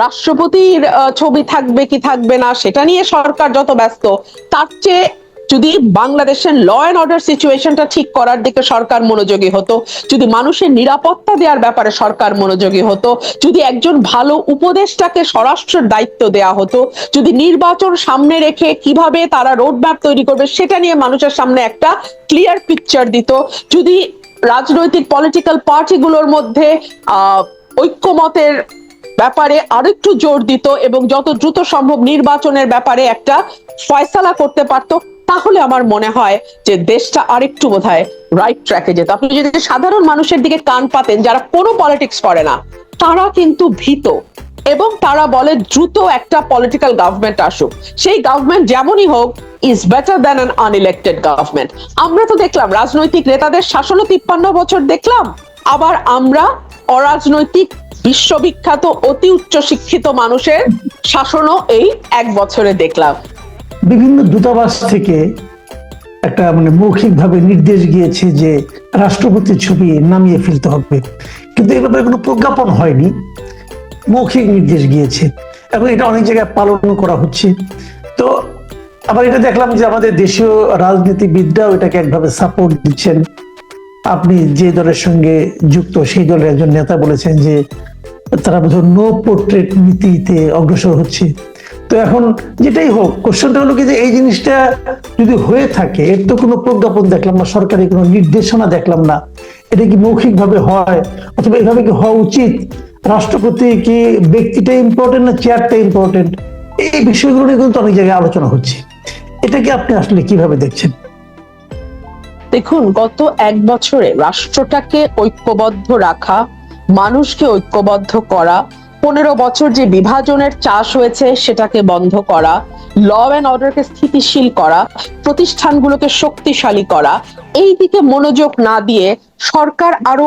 রাষ্ট্রপতির ছবি থাকবে কি থাকবে না, সেটা নিয়ে সরকার যত ব্যস্ত, তার চেয়ে যদি বাংলাদেশের ল অ্যান্ড অর্ডার সিচুয়েশনটা ঠিক করার দিকে সরকার মনোযোগী হতো, যদি মানুষের নিরাপত্তা দেওয়ার ব্যাপারে সরকার মনোযোগী হতো, যদি একজন ভালো উপদেষ্টাকে স্বরাষ্ট্রের দায়িত্ব দেওয়া হতো, যদি নির্বাচন সামনে রেখে কীভাবে তারা রোডম্যাপ তৈরি করবে, সেটা নিয়ে মানুষের সামনে একটা ক্লিয়ার পিকচার দিত, যদি রাজনৈতিক পলিটিক্যাল পার্টিগুলোর মধ্যে ঐক্যমতের ব্যাপারে আরেকটু জোর দিত এবং যত দ্রুত সম্ভব নির্বাচনের ব্যাপারে একটা ফয়সালা করতে পারতো, তাহলে আমার মনে হয় যে দেশটা আরেকটু বোধহয় রাইট ট্র্যাকে যেত। আপনি যদি সাধারণ মানুষের দিকে কান পাতেন, যারা কোনো পলিটিক্স করে না, তারা কিন্তু ভীত এবং তারা বলে দ্রুত একটা পলিটিক্যাল গভর্নমেন্ট আসুক। সেই গভর্নমেন্ট যেমনই হোক is better than an unelected government আমরা তো দেখলাম, রাজনৈতিক নেতাদের শাসনও তিপ্পান্ন বছর দেখলাম। আবার আমরা অরাজনৈতিক বিশ্ববিখ্যাত অতি উচ্চ শিক্ষিত মানুষের শাসনও এই এক বছরে দেখলাম। বিভিন্ন দূতাবাস থেকে একটা মানে মৌখিকভাবে নির্দেশ গিয়েছে যে রাষ্ট্রপতির ছবি নামিয়ে ফেলতে হবে। কিন্তু এ ব্যাপারে কোনো প্রজ্ঞাপন হয়নি। মৌখিক নির্দেশ গিয়েছে। এবং এটা অনেক জায়গায় পালনও করা হচ্ছে। তো আবার এটা দেখলাম যে আমাদের দেশীয় রাজনীতিবিদরাও এটাকে একভাবে সাপোর্ট দিচ্ছেন। আপনি যে দলের সঙ্গে যুক্ত সেই দলের একজন নেতা বলেছেন যে তারা বোধহয় নো পোর্ট্রেট নীতিতে অগ্রসর হচ্ছে। তো এখন যেটাই হোক কোশ্চেনটা হলো কি যে এই জিনিসটা যদি হয়ে থাকে, এর তো কোনো প্রজ্ঞাপন দেখলাম না সরকারি কোনো নির্দেশনা দেখলাম না। এটা কি মৌখিক ভাবে হয় অথবা এভাবে কি হওয়া উচিত? রাষ্ট্রপতি কি ব্যক্তিটা ইম্পর্টেন্ট না চেয়ারটা ইম্পর্টেন্ট এই বিষয়গুলো নিয়ে কিন্তু অনেক জায়গায় আলোচনা হচ্ছে। এটাকে আপনি আসলে কীভাবে দেখছেন? দেখুন, গত এক বছরে রাষ্ট্রটাকে ঐক্যবদ্ধ রাখা মানুষকে ঐক্যবদ্ধ করা, পনেরো বছর যে বিভাজনের চাষ হয়েছে সেটাকে বন্ধ করা ল অ্যান্ড অর্ডারকে স্থিতিশীল করা, প্রতিষ্ঠানগুলোকে শক্তিশালী করা, এই দিকে মনোযোগ না দিয়ে সরকার আরও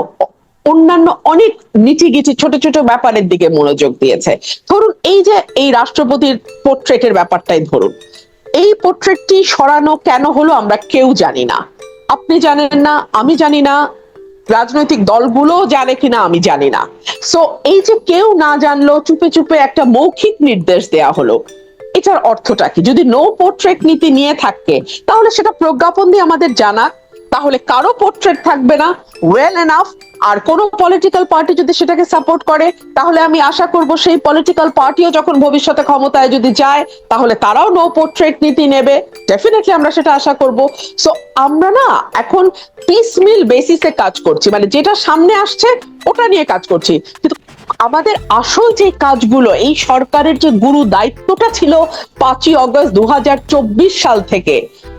অন্যান্য অনেক নিটিগিটি ছোট ছোট ব্যাপারের দিকে মনোযোগ দিয়েছে। ধরুন এই যে এই রাষ্ট্রপতির পোর্ট্রেটের ব্যাপারটাই ধরুন। এই পোর্ট্রেটটি সরানো কেন হলো আমরা কেউ জানি না। আপনি জানেন না, আমি জানি না রাজনৈতিক দলগুলো জানে কিনা আমি জানি না। সো এই যে কেউ না জানলো, চুপে চুপে একটা মৌখিক নির্দেশ দেয়া হলো। এটার অর্থটা কি? যদি নো পোর্ট্রেট নীতি নিয়ে থাকে, তাহলে সেটা প্রজ্ঞাপন দিয়ে আমাদের জানা। তাহলে কারও পোর্ট্রেট থাকবে না। ওয়েল এনাফ আর কোন পলিটিক্যাল পার্টি যদি সেটাকে সাপোর্ট করে, তাহলে আমি আশা করব সেই পলিটিক্যাল পার্টিও যখন ভবিষ্যতে ক্ষমতায় যদি যায়, তাহলে তারাও নো পোর্ট্রেট নীতি নেবে। ডেফিনেটলি আমরা সেটা আশা করব। সো আমরা না এখন পিসমিল বেসিসে কাজ করছি। মানে যেটা সামনে আসছে, ওটা নিয়ে কাজ করছি। কিন্তু আমাদের আসল যে কাজগুলো, এই সরকারের যে গুরু দায়িত্বটা ছিল পাঁচই অগস্ট দু হাজার চব্বিশ সাল থেকে।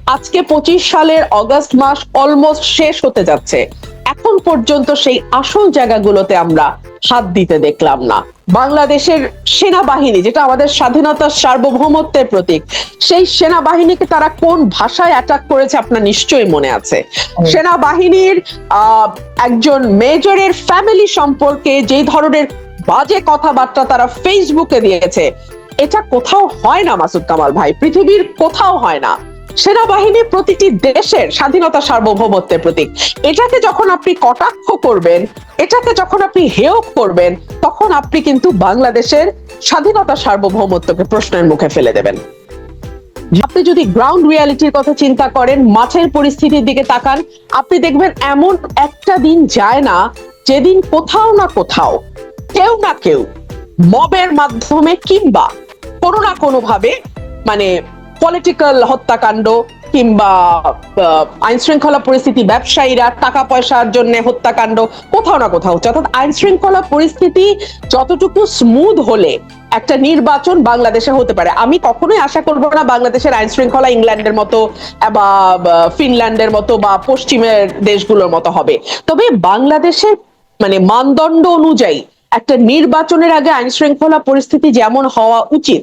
আজকে পঁচিশ সালের অগস্ট মাস অলমোস্ট শেষ হতে যাচ্ছে। এখন পর্যন্ত সেই আসল জায়গাগুলোতে আমরা হাত দিতে দেখলাম না। বাংলাদেশের সেনাবাহিনী যেটা আমাদের স্বাধীনতার সার্বভৌমত্বের প্রতীক সেই সেনাবাহিনীকে তারা কোন ভাষায় অ্যাটাক করেছে আপনার নিশ্চয়ই মনে আছে। সেনাবাহিনীর আহ, একজন মেজরের ফ্যামিলি সম্পর্কে যে ধরনের বাজে কথাবার্তা তারা ফেসবুকে দিয়েছে এটা কোথাও হয় না মাসুদ কামাল ভাই পৃথিবীর কোথাও হয় না। সেনাবাহিনী প্রতিটি দেশের স্বাধীনতা সার্বভৌমত্বের প্রতীক। এটাকে যখন আপনি কটাক্ষ করবেন, এটাকে যখন আপনি হেয় করবেন, তখন আপনি কিন্তু বাংলাদেশের স্বাধীনতা সার্বভৌমত্বকে প্রশ্নের মুখে ফেলে দেবেন। আপনি যদি গ্রাউন্ড রিয়ালিটির কথা চিন্তা করেন মাছের পরিস্থিতির দিকে তাকান, আপনি দেখবেন এমন একটা দিন যায় না, যেদিন কোথাও না কোথাও, কেউ না কেউ মবের মাধ্যমে কিংবা কোনো না কোনো ভাবে মানে পলিটিক্যাল হত্যাকাণ্ড কিংবা আইন শৃঙ্খলা পরিস্থিতি, ব্যবসায়ীরা টাকা পয়সার জন্য হত্যাকাণ্ড, কোথাও না কোথাও হচ্ছে। অর্থাৎ আইন শৃঙ্খলা পরিস্থিতি যতটুকু স্মুথ হলে একটা নির্বাচন বাংলাদেশে হতে পারে। আমি কখনোই আশা করব না বাংলাদেশের আইন শৃঙ্খলা ইংল্যান্ডের মতো বা ফিনল্যান্ডের মতো বা পশ্চিমের দেশগুলোর মতো হবে। তবে বাংলাদেশের মানে মানদণ্ড অনুযায়ী একটা নির্বাচনের আগে আইন শৃঙ্খলা পরিস্থিতি যেমন হওয়া উচিত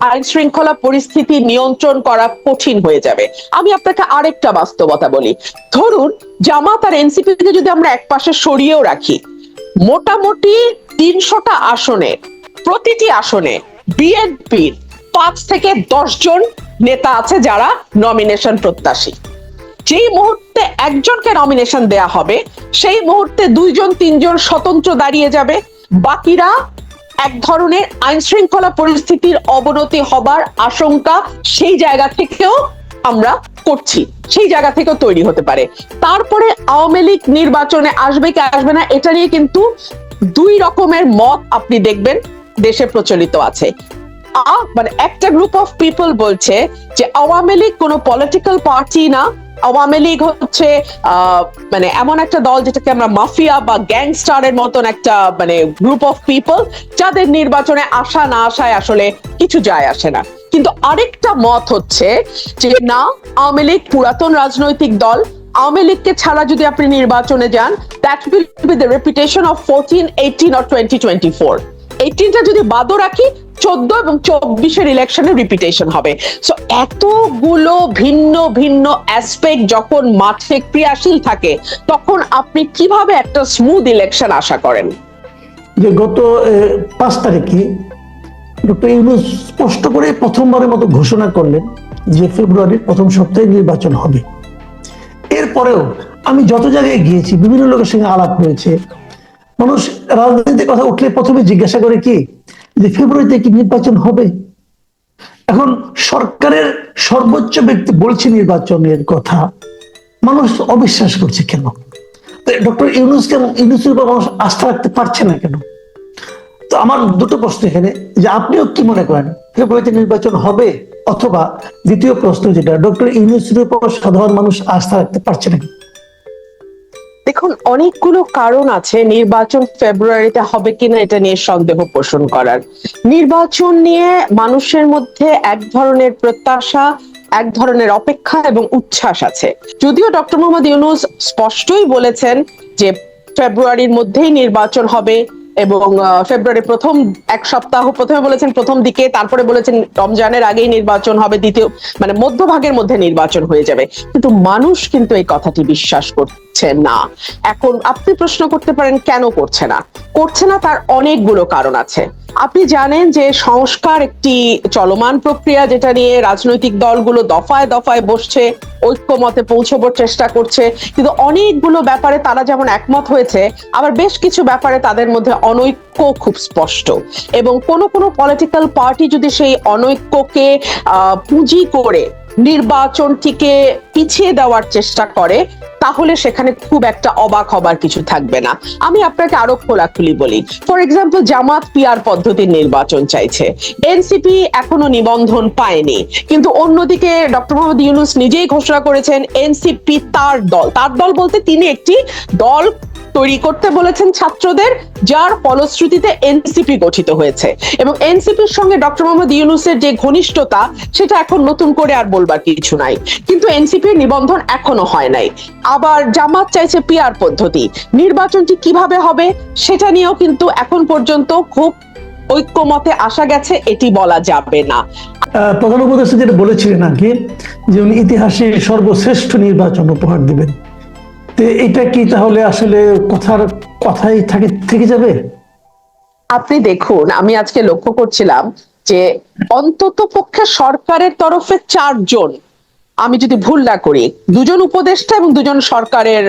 আইন শৃঙ্খলা পরিস্থিতি নিয়ন্ত্রণ করা কঠিন হয়ে যাবে। আমি আপনাকে আরেকটা বাস্তবতা বলি। ধরুন, জামাত আর এনসিপি কে যদি আমরা এক পাশে সরিয়েও রাখি, মোটামুটি তিনশোটা আসনে, প্রতিটি আসনে বিএনপির পাঁচ থেকে দশ জন নেতা আছে যারা নমিনেশন প্রত্যাশী। যেই মুহূর্তে একজনকে নমিনেশন দেয়া হবে, সেই মুহূর্তে দুইজন, তিনজন স্বতন্ত্র দাঁড়িয়ে যাবে। বাকিরা এক ধরনের আইন শৃঙ্খলা পরিস্থিতির অবনতি হবার আশঙ্কা সেই জায়গা থেকেও আমরা করছি, সেই জায়গা থেকেও তৈরি হতে পারে। তারপরে আওয়ামী লীগ নির্বাচনে আসবে কি আসবে না, এটা নিয়ে কিন্তু দুই রকমের মত আপনি দেখবেন দেশে প্রচলিত আছে। মানে একটা গ্রুপ অফ পিপল বলছে যে আওয়ামী লীগ কোনো পলিটিক্যাল পার্টি না আওয়ামী লীগ হচ্ছে মানে এমন একটা দল যেটাকে আমরা মাফিয়া বা গ্যাংস্টারের মতন একটা মানে গ্রুপ অফ পিপল যাদের নির্বাচনে আসা না আসায় আসলে কিছু যায় আসে না। কিন্তু আরেকটা মত হচ্ছে যে, না, আওয়ামী লীগ পুরাতন রাজনৈতিক দল, আওয়ামী লীগকে ছাড়া যদি আপনি নির্বাচনে যান that will be the reputation of fourteen eighteen or twenty twenty four এইটিনটা যদি বাদও রাখি, চোদ্দ এবং চব্বিশের ইলেকশনে রিপিটেশন হবে। সো এতগুলো ভিন্ন ভিন্ন অ্যাসপেক্ট যখন মাঠে ক্রিয়াশীল থাকে, তখন আপনি কীভাবে একটা স্মুথ ইলেকশন আশা করেন? যে গত পাঁচ তারিখে ডক্টর ইউনুস স্পষ্ট করে প্রথমবারের মতো ঘোষণা করলেন যে ফেব্রুয়ারির প্রথম সপ্তাহে নির্বাচন হবে। এরপরেও আমি যত জায়গায় গিয়েছি, বিভিন্ন লোকের সঙ্গে আলাপ হয়েছে মানুষ রাজনীতির কথা উঠলে প্রথমে জিজ্ঞাসা করে কি যে ফেব্রুয়ারিতে কি নির্বাচন হবে? এখন সরকারের সর্বোচ্চ ব্যক্তি বলছে নির্বাচনের কথা। মানুষ অবিশ্বাস করছে কেন? ডক্টর ইউনুস কেন ইউনুসের উপর মানুষ আস্থা রাখতে পারছে না কেন? তো আমার দুটো প্রশ্ন এখানে, যে আপনিও কি মনে করেন ফেব্রুয়ারিতে নির্বাচন হবে অথবা দ্বিতীয় প্রশ্ন যেটা, ডক্টর ইউনুসের উপর সাধারণ মানুষ আস্থা রাখতে পারছে না দেখুন, অনেকগুলো কারণ আছে নির্বাচন ফেব্রুয়ারিতে হবে কিনা এটা নিয়ে সন্দেহ পোষণ করার। নির্বাচন নিয়ে মানুষের মধ্যে এক ধরনের প্রত্যাশা, এক ধরনের অপেক্ষা এবং উচ্ছ্বাস আছে। যদিও ডক্টর মোহাম্মদ ইউনুস স্পষ্টই বলেছেন যে ফেব্রুয়ারির মধ্যেই নির্বাচন হবে এবং ফেব্রুয়ারি প্রথম এক সপ্তাহ প্রথমে বলেছেন প্রথম দিকে, তারপরে বলেছেন রমজানের আগেই নির্বাচন হবে, দ্বিতীয় মানে মধ্যভাগের মধ্যে নির্বাচন হয়ে যাবে। কিন্তু মানুষ কিন্তু এই কথাটি বিশ্বাস করছে না। এখন আপনি প্রশ্ন করতে পারেন, কেন করছে না? করছে না তার অনেকগুলো কারণ আছে। আপনি জানেন যে সংস্কার একটি চলমান প্রক্রিয়া যেটা নিয়ে রাজনৈতিক দলগুলো দফায় দফায় বসছে, ঐক্যমতে পৌঁছবার চেষ্টা করছে। কিন্তু অনেকগুলো ব্যাপারে তারা যেমন একমত হয়েছে, আবার বেশ কিছু ব্যাপারে তাদের মধ্যে অনৈক্য খুব স্পষ্ট। এবং কোনো কোনো পলিটিক্যাল পার্টি যদি সেই অনৈক্যকে পুঁজি করে নির্বাচনটিকে পিছিয়ে দেওয়ার চেষ্টা করে, তাহলে সেখানে খুব একটা অবাক হবার কিছু থাকবে না। আমি আপনাকে আরও খোলাখুলি বলি ফর এক্সাম্পল জামাত পিয়ার পদ্ধতির নির্বাচন চাইছে। এনসিপি এখনও নিবন্ধন পায়নি, কিন্তু অন্যদিকে ডক্টর মোহাম্মদ ইউনুস নিজেই ঘোষণা করেছেন, এনসিপি তার দল। তার দল বলতে তিনি একটি দল তৈরি করতে বলেছেন ছাত্রদের, যার ফলশ্রুতিতে এনসিপি গঠিত হয়েছে। এবং এনসিপির সঙ্গে ডক্টর মোহাম্মদ ইউনুসের যে ঘনিষ্ঠতা, সেটা এখন নতুন করে আর বলবার কিছু নাই। কিন্তু এনসিপির নিবন্ধন এখনও হয় নাই। আবার জামাত চাইছে পিয়ার পদ্ধতি। নির্বাচনটি কীভাবে হবে, সেটা নিয়েও কিন্তু এখন পর্যন্ত খুব ঐক্যমতে আসা গেছে, এটি বলা যাবে না। প্রধান উপদেষ্টা যেটা বলেছিলেন আগে, যে উনি ইতিহাসে সর্বশ্রেষ্ঠ নির্বাচন উপহার দিবেন। এটা কি তাহলে আসলে কথার কথাই থাকে, থেকে যাবে? আপনি দেখুন, আমি আজকে লক্ষ্য করছিলাম যে অন্তত পক্ষে সরকারের তরফে চারজন, আমি যদি ভুল না করি, দুজন উপদেষ্টা এবং দুজন সরকারের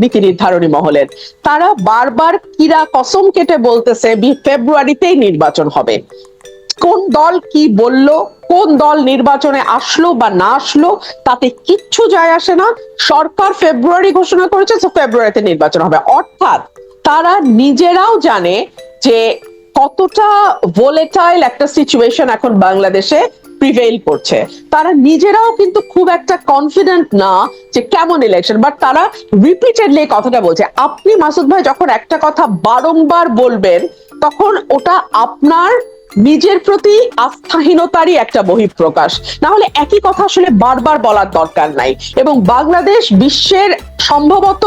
নীতি নির্ধারণী মহলের, তারা বারবার কিরা কসম কেটে বলতেছে ফেব্রুয়ারিতেই নির্বাচন হবে। কোন দল কি বলল, কোন দল নির্বাচনে আসলো বা না আসলো, তাতে কিচ্ছু যায় আসে না। সরকার ফেব্রুয়ারি ঘোষণা করেছে ফেব্রুয়ারিতে নির্বাচন হবে। অর্থাৎ তারা নিজেরাও জানে যে কতটা ভোলেটাইল একটা সিচুয়েশন এখন বাংলাদেশে প্রিভেইল করছে। তারা নিজেরাও কিন্তু খুব একটা কনফিডেন্ট না যে কেমন ইলেকশন বাট তারা রিপিটেডলি কথাটা বলছে। আপনি মাসুদ ভাই যখন একটা কথা বারংবার বলবেন, তখন ওটা আপনার নিজের প্রতি আস্থাহীনতারই একটা বহিঃপ্রকাশ। না হলে একই কথা আসলে বারবার বলার দরকার নাই। এবং বাংলাদেশ বিশ্বের সম্ভবত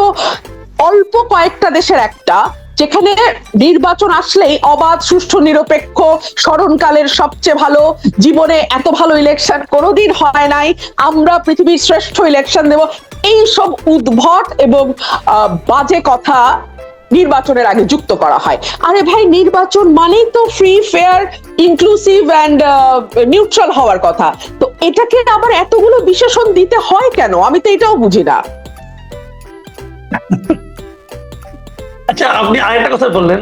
অল্প কয়েকটা দেশের একটা, যেখানে নির্বাচন আসলেই অবাধ, সুষ্ঠু, নিরপেক্ষ, স্মরণকালের সবচেয়ে ভালো, জীবনে এত ভালো ইলেকশন কোনোদিন হয় নাই, আমরা পৃথিবীর শ্রেষ্ঠ ইলেকশন দেব। এই সব উদ্ভট এবং বাজে কথা নির্বাচনের আগে যুক্ত করা হয়। আরে ভাই, নির্বাচন মানেই তো free fair inclusive and neutral হওয়ার কথা। তো এটাকে আবার এতগুলো বিশেষণ দিতে হয় কেন? আমি তো এটাও বুঝি না। আচ্ছা আপনি আরেকটা কথা বললেন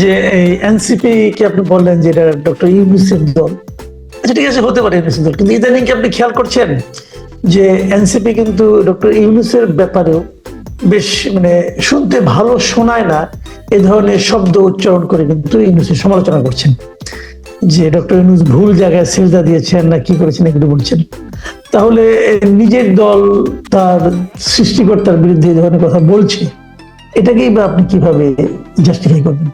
যে এই এনসিপি কে আপনি বললেন যে এটা ডক্টর ইউনুসের দল। আচ্ছা ঠিক আছে, হতে পারে ইউনুসের দল। কিন্তু ইদানিং কি আপনি খেয়াল করছেন যে এনসিপি কিন্তু ডক্টর ইউনুসের ব্যাপারেও বেশ মানে শুনতে ভালো শোনায় না, এ ধরনের শব্দ উচ্চারণ করে কিন্তু ইউনুসের সমালোচনা করছেন। যে ডক্টর ইউনুস ভুল জায়গায় সেজদা দিয়েছেন না কি করেছেন এগুলো বলছেন। তাহলে নিজের দল তার সৃষ্টিকর্তার বিরুদ্ধে এই ধরনের কথা বলছে, এটাকেই বা আপনি কীভাবে জাস্টিফাই করবেন?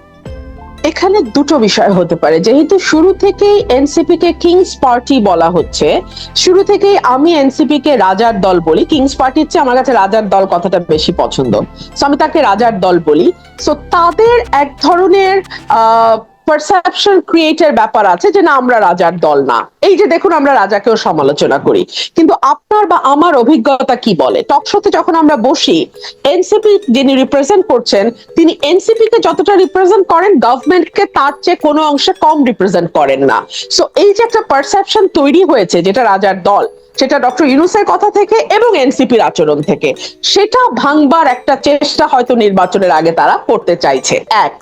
এখানে দুটো বিষয় হতে পারে। যেহেতু শুরু থেকেই এনসিপি কে কিংস পার্টি বলা হচ্ছে, শুরু থেকেই আমি এনসিপি কে রাজার দল বলি। কিংস পার্টির চেয়ে আমার কাছে রাজার দল কথাটা বেশি পছন্দ। সো আমি তাকে রাজার দল বলি। সো তাদের এক ধরনের পারসেপশন ক্রিয়েটের ব্যাপার আছে যে না, আমরা রাজার দল না। এই যে দেখুন, আমরা রাজাকেও সমালোচনা করি। কিন্তু আপনার বা আমার অভিজ্ঞতা কি বলে? টকশোতে যখন আমরা বসি এনসিপি যিনি রিপ্রেজেন্ট করছেন, তিনি এনসিপি কে যতটা রিপ্রেজেন্ট করেন গভর্নমেন্টকে তার চেয়ে কোনো অংশে কম রিপ্রেজেন্ট করেন না। সো এই যে একটা পারসেপশন তৈরি হয়েছে, যেটা রাজার দল, সেটা ডক্টর ইউনুসের কথা থেকে এবং এনসিপির আচরণ থেকে, সেটা ভাঙবার একটা চেষ্টা হয়তো নির্বাচনের আগে তারা করতে চাইছে। এক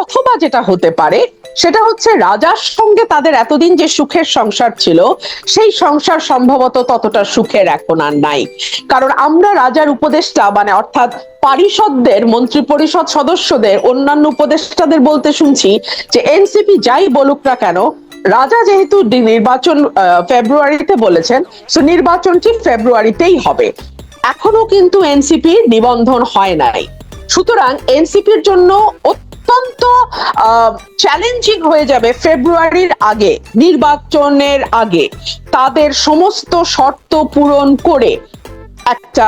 অথবা যেটা হতে পারে, সেটা হচ্ছে রাজার সঙ্গে তাদের এতদিন যে সুখের সংসার ছিল, সেই সংসার সম্ভবত ততটা সুখের এখন আর নাই। কারণ আমরা রাজার উপদেষ্টা মানে অর্থাৎ পারিষদদের মন্ত্রী পরিষদ সদস্যদের, অন্যান্য উপদেষ্টাদের বলতে শুনছি যে এনসিপি যাই বলুক না কেন, রাজা যেহেতু নির্বাচন ফেব্রুয়ারিতে বলেছেন, সো নির্বাচনটি ফেব্রুয়ারিতেই হবে। এখনও কিন্তু এনসিপি নিবন্ধন হয় নাই। সুতরাং এনসিপির জন্য অত্যন্ত চ্যালেঞ্জিং হয়ে যাবে ফেব্রুয়ারির আগে, নির্বাচনের আগে। তাদের সমস্ত শর্ত পূরণ করে একটা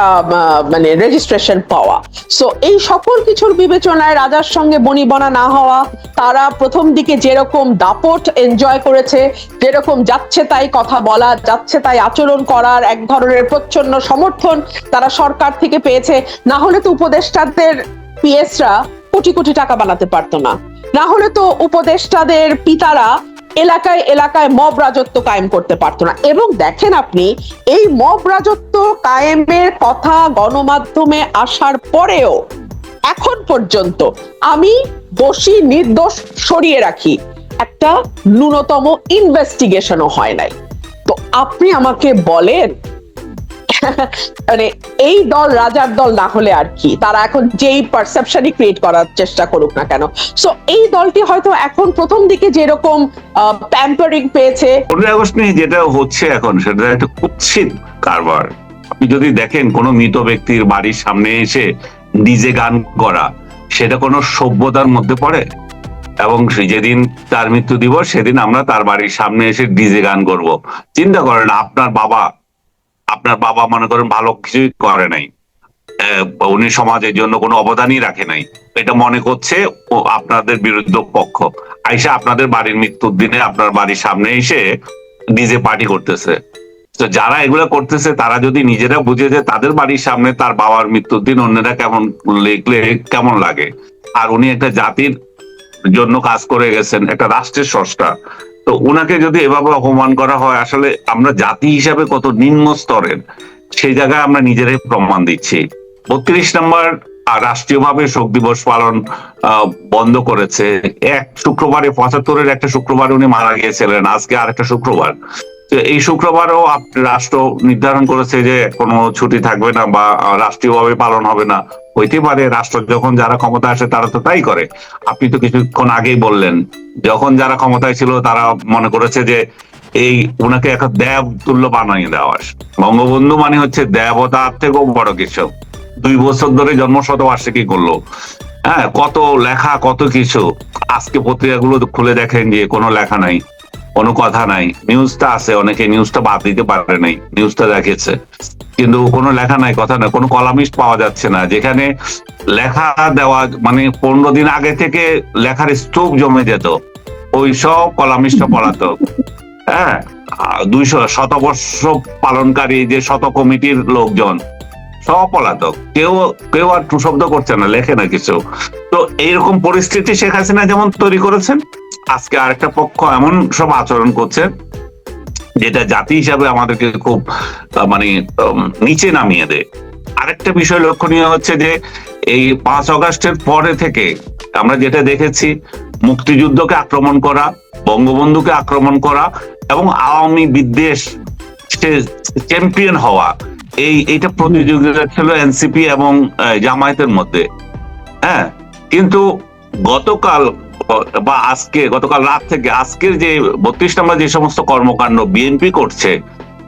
মানে রেজিস্ট্রেশন পাওয়া। সো এই সকল কিছুর বিবেচনায় রাজার সঙ্গে বনিবনা না হওয়া, তারা প্রথম দিকে যেরকম দাপট এনজয় করেছে, যেরকম যাচ্ছে তাই কথা বলা, যাচ্ছে তাই আচরণ করার এক ধরনের প্রচ্ছন্ন সমর্থন তারা সরকার থেকে পেয়েছে, না হলে তো উপদেষ্টাদের পিএসরা কোটি কোটি টাকা বানাতে পারতো না। না হলে তো উপদেষ্টাদের পিতারা এলাকায় এলাকায় মব রাজত্ব কায়েম করতে পারতো না। এবং দেখেন আপনি, এই মব রাজত্ব কায়েমের কথা গণমাধ্যমে আসার পরেও এখন পর্যন্ত আমি দোষী নির্দোষ সরিয়ে রাখি। একটা ন্যূনতম ইনভেস্টিগেশনও হয় নাই। তো আপনি আমাকে বলেন মানে এই দল রাজার দল না হলে আর কি? তারা এখন যেই পারসেপশনই ক্রিয়েট করার চেষ্টা করুক না কেন? সো এই দলটি হয়তো এখন প্রথম দিকে যেরকম প্যাম্পারিং পেয়েছে। পনেরোই আগস্ট নিয়ে যেটা হচ্ছে এখন, সেটা একটা কুৎসিত কারবার। আপনি যদি দেখেন কোনো মৃত ব্যক্তির বাড়ির সামনে এসে ডিজে গান করা, সেটা কোনো সভ্যতার মধ্যে পড়ে? এবং যেদিন তার মৃত্যু দিবস, সেদিন আমরা তার বাড়ির সামনে এসে ডিজে গান করব। চিন্তা করেন, আপনার বাবা আপনার বাবা মনে করেন ভালো কিছুই করে নাই। উনি সমাজের জন্য কোনো অবদানই রাখে নাই। এটা মনে করছে আপনাদের বিরুদ্ধ পক্ষ। আইসা আপনাদের বাড়ির মৃত্যুর দিনে আপনার বাড়ির সামনে এসে ডিজে পার্টি করতেছে। তো যারা এগুলো করতেছে, তারা যদি নিজেরা বুঝে যে তাদের বাড়ির সামনে তার বাবার মৃত্যুর দিন অন্যরা কেমন লিখলে কেমন লাগে। আর উনি একটা জাতির জন্য কাজ করে গেছেন, একটা রাষ্ট্রের স্রষ্টা। তো ওনাকে যদি এভাবে অপমান করা হয়, আসলে আমরা জাতি হিসাবে কত নিম্ন স্তরের, সেই জায়গায় আমরা নিজেরাই প্রমাণ দিচ্ছি। বত্রিশ নম্বর রাষ্ট্রীয়ভাবে শোক দিবস পালন বন্ধ করেছে। এক শুক্রবারে পঁচাত্তরের একটা শুক্রবার উনি মারা গিয়েছিলেন, আজকে আরেকটা শুক্রবার। তো এই শুক্রবারও রাষ্ট্র নির্ধারণ করেছে যে কোনো ছুটি থাকবে না বা রাষ্ট্রীয়ভাবে পালন হবে না। হইতে পারে, রাষ্ট্র যখন যারা ক্ষমতা আসে তারা তো তাই করে। আপনি তো কিছুক্ষণ আগেই বললেন যখন যারা ক্ষমতায় ছিল, তারা মনে করেছে যে এই উনাকে একটা দেব তুল্য বানিয়ে দেওয়া বঙ্গবন্ধু মানে হচ্ছে দেবতার থেকেও বড় কিছু দুই বছর ধরে জন্ম শতবার্ষিকী করল। হ্যাঁ কত লেখা, কত কিছু। আজকে পত্রিকাগুলো খুলে দেখেন যে কোনো লেখা নাই। কোনো কথা নাই। নিউজটা আছে, অনেকে নিউজটা বাদ দিতে পারে নাই নিউজটা দেখেছে কিন্তু কোনো লেখা নাই, কথা নাই, কোনো কলামিস্ট পাওয়া যাচ্ছে না। যেখানে লেখা দেওয়া মানে পনেরো দিন আগে থেকে লেখার স্তূপ জমে যেত, ওই সব কলামিস্টটা পড়াতো। হ্যাঁ দুইশো, শতবর্ষ পালনকারী যে শত কমিটির লোকজন, সব পলাতক কেউ কেউ আর টু শব্দ করছে না, লেখে না কিছু। তো এইরকম পরিস্থিতি শেখ হাসিনা যেমন তৈরি করেছেন আজকে আরেকটা পক্ষ এমন সব আচরণ করছে, যেটা জাতি হিসাবে আমাদেরকে খুব মানে নিচে নামিয়ে দেয়। আরেকটা বিষয় লক্ষণীয় হচ্ছে যে, এই পাঁচ অগাস্টের পরে থেকে আমরা যেটা দেখেছি, মুক্তিযুদ্ধকে আক্রমণ করা, বঙ্গবন্ধুকে আক্রমণ করা এবং আওয়ামী বিদ্বেষ চ্যাম্পিয়ন হওয়া, এই, এইটা প্রতিযোগিতা ছিল এনসিপি এবং জামায়াতের মধ্যে। হ্যাঁ কিন্তু গতকাল বা আজকে, গতকাল রাত থেকে আজকের যে বত্রিশ নম্বর যে সমস্ত কর্মকাণ্ড বিএনপি করছে,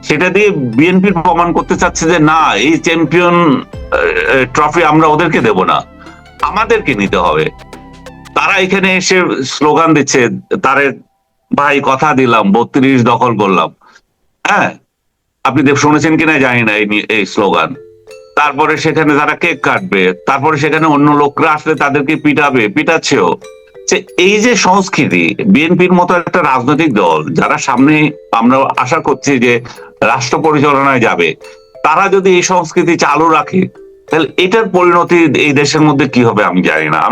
সেটা দিয়ে বিএনপি প্রমাণ করতে চাচ্ছে যে না, এই চ্যাম্পিয়ন ট্রফি আমরা ওদেরকে দেব না, আমাদেরকে নিতে হবে। তারা এখানে এসে স্লোগান দিচ্ছে তারে ভাই কথা দিলাম, বত্রিশ দখল করলাম। হ্যাঁ আপনি শুনেছেন কিনা জানি না এই এই স্লোগান। তারপরে সেখানে তারা কেক কাটবে, তারপরে সেখানে অন্য লোকরা আসলে তাদেরকে পিটাবে, পিটাচ্ছেও। যে এই যে সংস্কৃতি, বিএনপির মতো একটা রাজনৈতিক দল, যারা সামনে আমরা আশা করছি যে রাষ্ট্র পরিচালনায় যাবে, তারা যদি এই সংস্কৃতি চালু রাখে, তাহলে এটার পরিণতি এই দেশের মধ্যে কি হবে আমি জানি না।